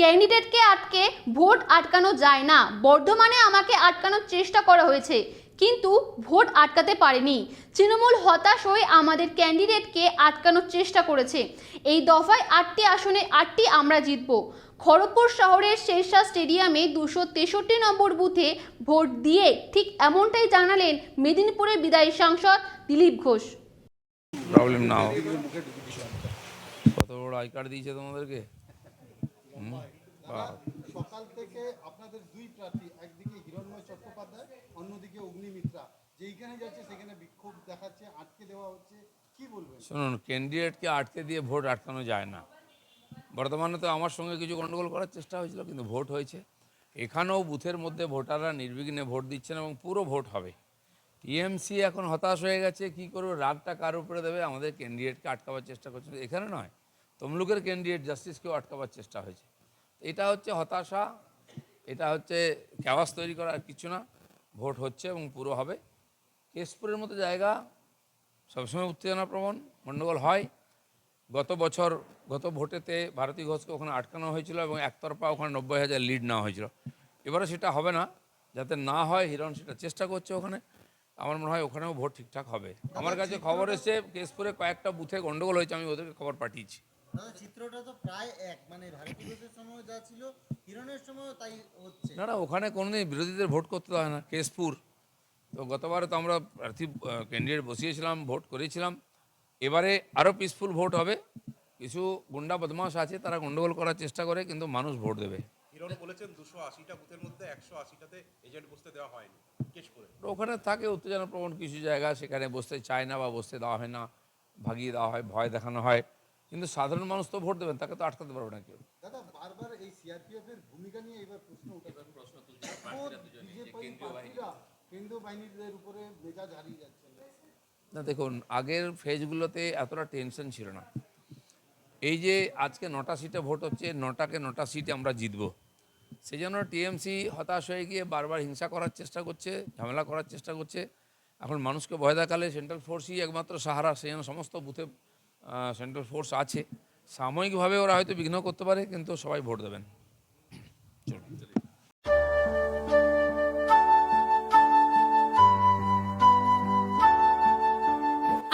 ক্যান্ডিডেটকে আটকে ভোট আটকানো যায় না। বর্ধমানে আমাকে আটকানোর চেষ্টা করা হয়েছে, কিন্তু ভোট আটকাতে পারেনি। তৃণমূল হতাশ হয়ে আমাদের ক্যান্ডিডেটকে আটকানোর চেষ্টা করেছে। এই দফায় আটটি আসনে আটটি আমরা জিতব। খড়গপুর শহরের শেরশাহ স্টেডিয়ামে দুশো তেষট্টি নম্বর বুথে ভোট দিয়ে ঠিক এমনটাই জানালেন মেদিনীপুরের বিদায়ী সাংসদ দিলীপ ঘোষ। প্রবলেম কত বড় আই কার্ড দিয়েছে তোমাদেরকে। সকাল থেকে আপনাদের দুই প্রার্থী একদিকে হিরণময় চট্টোপাধ্যায় অন্যদিকে অগ্নিমিত্রা। যেইখানে যাচ্ছে সেখানে বিক্ষোভ দেখাচ্ছে আটকে দেওয়া হচ্ছে। কি বলবেন? শুনুন ক্যান্ডিডেটকে আটকে দিয়ে ভোট আটকানো যায় না। বর্তমানে তো আমার সঙ্গে কিছু গণ্ডগোল করার চেষ্টা হয়েছিল কিন্তু ভোট হয়েছে। এখানেও বুথের মধ্যে ভোটাররা নির্বিঘ্নে ভোট দিচ্ছেন এবং পুরো ভোট হবে। টিএমসি এখন হতাশ হয়ে গেছে কি করবে রাগটা কার উপরে দেবে? আমাদের ক্যান্ডিডেটকে আটকাবার চেষ্টা করছে এখানে নয় তমলুকের ক্যান্ডিডেট জাস্টিসকেও আটকাবার চেষ্টা হয়েছে। এটা হচ্ছে হতাশা এটা হচ্ছে ক্যাওয়াস তৈরি করা আর কিছু না। ভোট হচ্ছে এবং পুরো হবে। কেশপুরের মতো জায়গা সবসময় উত্তেজনাপ্রবণ গণ্ডগোল হয়। গত বছর গত ভোটেতে ভারতী ঘোষকে ওখানে আটকানো হয়েছিল এবং একতরফা ওখানে নব্বই হাজার লিড নেওয়া হয়েছিল। এবারে সেটা হবে না। যাতে না হয় হিরণ সেটা চেষ্টা করছে ওখানে। আমার মনে হয় ওখানেও ভোট ঠিকঠাক হবে। আমার কাছে খবর এসে কেশপুরে কয়েকটা বুথে গণ্ডগোল হয়েছে আমি ওদেরকে খবর পাঠিয়েছি। চিত্রটা তো প্রায় এক। মানে ভারতী ঘোষের সময় যা ছিল হিরণের সময় তাই হচ্ছে। না না ওখানে কোনোদিন বিরোধীদের ভোট করতে হয় না কেশপুর। তো গতবারে তো আমরা প্রার্থী ক্যান্ডিডেট বসিয়েছিলাম ভোট করেছিলাম। এবারে আরও পিসফুল ভোট হবে। কিছু গুন্ডা বদমাশ আছে তারা গণ্ডগোল করার চেষ্টা করে কিন্তু মানুষ ভোট দেবে। হিরণ বলেছেন দুশো আশিটা বুথের মধ্যে একশো আশিটাতে এজেন্ট বসতে দেওয়া হয়নি কেশপুরে। তো ওখানে থাকে উত্তেজনাপ্রবণ কিছু জায়গা সেখানে বসতে চায় না বা বসতে দেওয়া হয় না ভাগিয়ে দেওয়া হয় ভয় দেখানো হয়। কিন্তু সাধারণ মানুষ তো ভোট দেবেন তাকে তো আটকাতে পারবে না কেউ দাদা বারবার এই সিআরপিএফ এর ভূমিকা নিয়ে এবার প্রশ্ন উঠে প্রশ্ন কেন্দ্রীয় বাহিনীদের উপরে মেজাজ হারিয়ে যাচ্ছে। না দেখুন আগের ফেজগুলোতে এতটা টেনশন ছিল না। এই যে আজকে নটা সিটে ভোট হচ্ছে নটাকে নটা সিটে আমরা জিতব। সেই জন্য টিএমসি হতাশ হয়ে গিয়ে বারবার হিংসা করার চেষ্টা করছে ঝামেলা করার চেষ্টা করছে। এখন মানুষকে ভয় দেখালে সেন্ট্রাল ফোর্সই একমাত্র সাহারা সেই জন্য সমস্ত বুথে সেন্ট্রাল ফোর্স আছে। সাময়িকভাবে ওরা হয়তো বিঘ্ন করতে পারে কিন্তু সবাই ভোট দেবেন।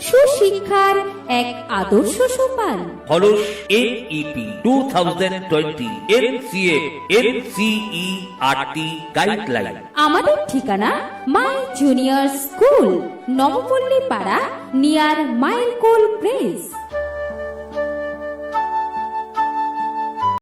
সুশিক্ষার এক আদর্শ সোপান follows NEP two thousand twenty NCA NCERT guideline আমাদের ঠিকানা মাই জুনিয়র স্কুল নবপল্লী পাড়া নিয়ার মাইলকোল প্রেস